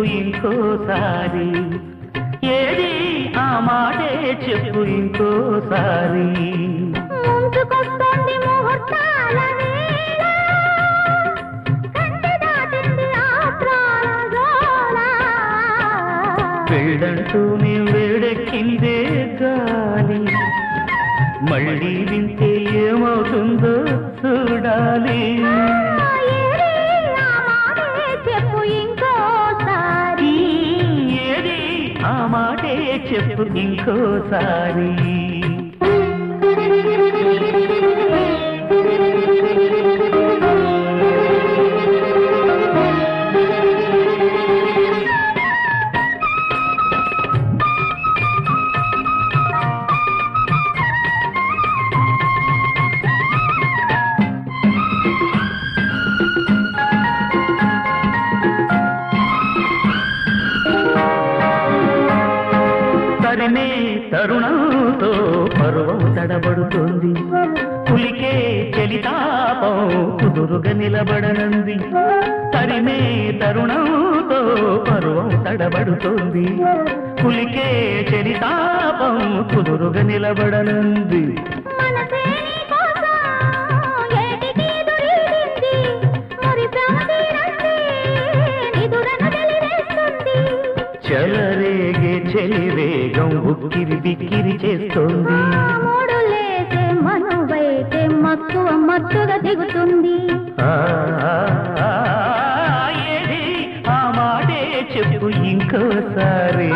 ఇంకోసారి. ఏది ఆ మాటే చెప్పు ఇంకోసారి. ముంచుకొస్తోంది ముహూర్తాల వేడెక్కిందే గాలి. మళ్ళీ వింటే ఏమవుతుందో చూడాలి. చెప్పు ఇంకోసారి. తరుణంతో పర్వం తడబడుతుంది. పులికే చలితాపం కుదురుగా నిలబడనంది. తరిమే తరుణంతో పర్వం తడబడుతుంది. పులికే చలితాపం కుదురుగా నిలబడనంది. మనసే చెలరేగే చెలివేగం ఉక్కిరి బిక్కిరి చేస్తోంది. మూడులేసే మనువైతే మక్కువ మత్తుగా దిగుతుంది. ఏది? ఆ మాటే చెప్పు ఇంకోసారి.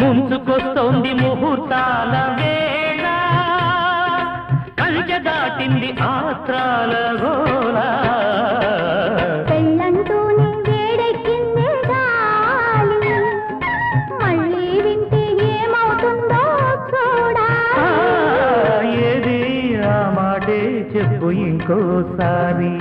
ముంచుకొస్తోంది ముహూర్తాల వేళ. కంచె దాటింది ఆత్రాల ఇంకోసారి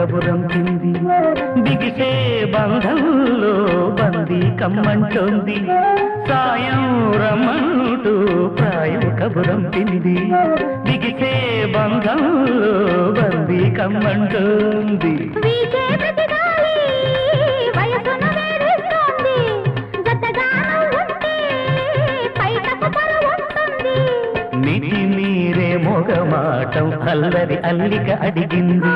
కబురం కింది. బిగిసే బంధంలో బందీ కమ్మంటోంది సాయం రమంటూ ప్రాయం కబురం కింది బిగిసే బంధంలో బందీ కమ్మంటోంది. మితి మీరే మొగమాటం అల్లరి అల్లిక అడిగింది.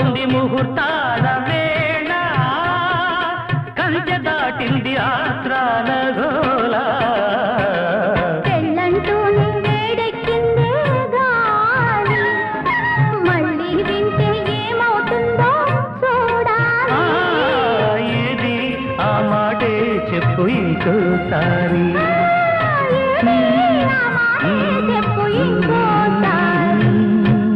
ముందుకొస్తోంది ముహూర్తాల వేళ కంచె దాటింది ఆత్రాల గోళ. చెప్పు ఇంకోసారి. చెప్పు ఇంకోసారి.